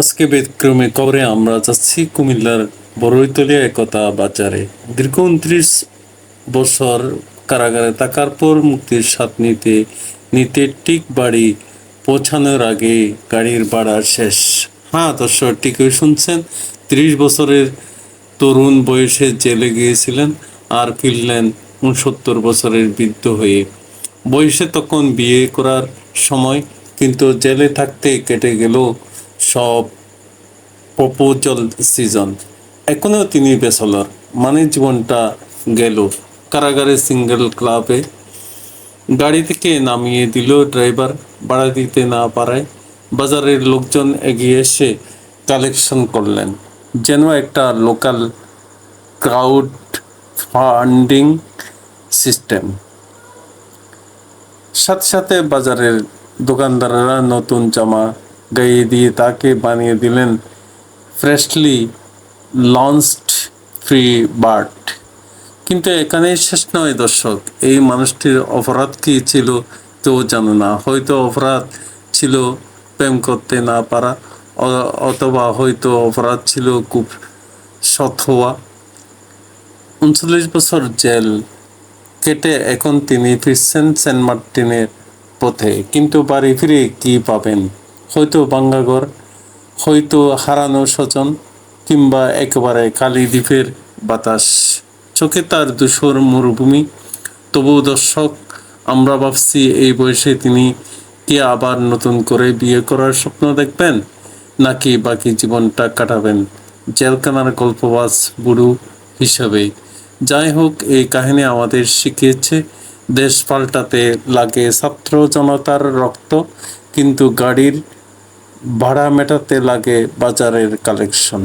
আজকে ব্যতিক্রমে কবরে আমরা যাচ্ছি কুমিল্লার বড়ইতলিয়া একতা বাজারে। দীর্ঘ উনত্রিশ বছর কারাগারে থাকার পর মুক্তির স্বাদ নিতে নিতে ঠিক বাড়ি পৌঁছানোর আগে গাড়ির ভাড়া শেষ। হ্যাঁ দর্শক, ঠিকই শুনছেন, ত্রিশ বছরের তরুণ বয়সে জেলে গিয়েছিলেন আর ফিরলেন উনসত্তর বছরের বৃদ্ধ হয়ে। বয়সে তখন বিয়ে করার সময় কিন্তু জেলে থাকতে কেটে গেল সব প্রপোজাল সিজন এখনও তিনি বেসলার মানে জীবনটা গেল। কারাগারে সিঙ্গেল ক্লাবে গাড়ি থেকে নামিয়ে দিল ড্রাইভার ভাড়া দিতে না পারায় বাজারের লোকজন এগিয়ে এসে কালেকশন করলেন। যেন একটা লোকাল ক্রাউড ফান্ডিং সিস্টেম সাথে সাথে বাজারের দোকানদাররা নতুন জামা গাইয়ে দিয়ে তাকে বানিয়ে দিলেন ফ্রেশলি লঞ্চড ফ্রি বার্ড কিন্তু এখানে শেষ নয় দর্শক, এই মানুষটির অপরাধ কি ছিল কেউ জানে না। হয়তো অপরাধ ছিল প্রেম করতে না পারা অথবা হয়তো অপরাধ ছিল খুব সৎ হওয়া। উনচল্লিশ বছর জেল কেটে এখন তিনি ফিরছেন সেন্ট মার্টিনের পথে। কিন্তু বাড়ি ফিরে কি পাবেন? হয়তো বাঙ্গাগর, হয়তো হারানো স্বজন, কিংবা একেবারে কালী দ্বীপের বাতাস। চোখে তার দুশোর মরুভূমি। তবুও দর্শক, আমরা ভাবছি এই বয়সে তিনি কে আবার নতুন করে বিয়ে করার স্বপ্ন দেখবেন, নাকি বাকি জীবনটা কাটাবেন? জেলখানার গল্পবাজ বুড়ো হিসেবে। যাই হোক, এই কাহিনী আমাদের শিখিয়েছে, দেশ পাল্টাতে লাগে ছাত্র জনতার রক্ত, কিন্তু গাড়ির ভাড়া মেটাতে লাগে বাজারের কালেকশন